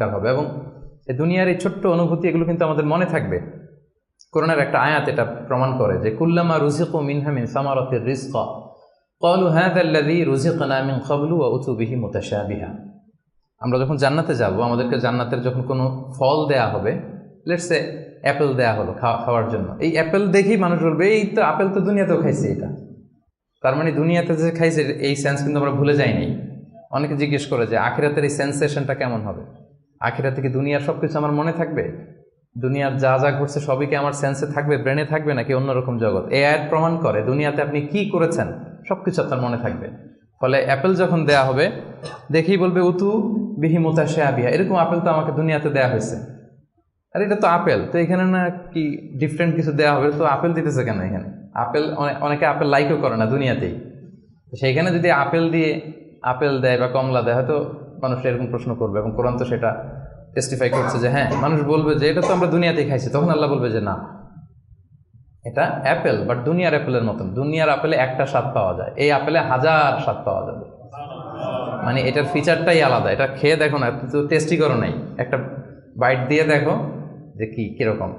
দরকার হবে। এবং দুনিয়ার এই ছোট্ট অনুভূতি, এগুলো কিন্তু আমাদের মনে থাকবে। করোনার একটা আয়াত এটা প্রমাণ করে যে, কুল্লামা রুজিকু মিনহা মিন সামারাতির রিজকা। ক্বালু হাযা আল্লাযী রুজিকনা মিন ক্বাবলু ওয়া উতু বিহি মুতাশাবিহা। আমরা যখন জান্নাতে যাব, আমাদেরকে জান্নাতের যখন কোনো ফল দেয়া হবে লেটস অ্যাপেল দেয়া হলো খাওয়া- খাওয়ার জন্য, এই অ্যাপেল দেখেই মানুষ বলবে, এই তো আপেল তো দুনিয়াতেও খাইছে এটা। তার মানে দুনিয়াতে যে খাইছে, এই সেন্স কিন্তু আমরা ভুলে যাইনি। অনেকে জিজ্ঞেস করে যে, আখিরাতের এই সেন্সেশনটা কেমন হবে? আখিরাতে থেকে দুনিয়ার সব কিছু আমার মনে থাকবে? দুনিয়ার যা যা ঘটছে সবই কি আমার সেন্সে থাকবে ব্রেনে থাকবে নাকি অন্যরকম জগৎ? এ আয়াত প্রমাণ করে দুনিয়াতে আপনি কি করেছেন সব কিছু আপনার মনে থাকবে। ফলে অ্যাপেল যখন দেয়া হবে দেখেই বলবে, উতু বিহি মোতাশে আবিয়া এরকম আপেল তো আমাকে দুনিয়াতে দেয়া হয়েছে। আর এটা তো আপেল তো এখানে না কি ডিফারেন্ট কিছু দেওয়া হবে? তো আপেল দিতেছে কেন এখানে? আপেল অনে- অনেকে আপেল লাইকও করে না দুনিয়াতেই। সেইখানে যদি আপেল দিয়ে আপেল দেয় বা কমলা দেয়, হয়তো মানুষ এরকম প্রশ্ন করবে এবং কোরআন তো সেটা টেস্টিফাই করছে যে হ্যাঁ মানুষ বলবে যে এটা তো আমরা দুনিয়াতেই খাইছি, তখন আল্লাহ বলবে যে না। এটা অ্যাপেল বাট দুনিয়ার অ্যাপেলের মতন। দুনিয়ার আপেলে একটা স্বাদ পাওয়া যায়, এই আপেলে হাজার স্বাদ পাওয়া যাবে। মানে এটার ফিচারটাই আলাদা। এটা খেয়ে দেখো না তো টেস্টি করো নাই। একটা বাইট দিয়ে দেখো যে কি, কীরকম।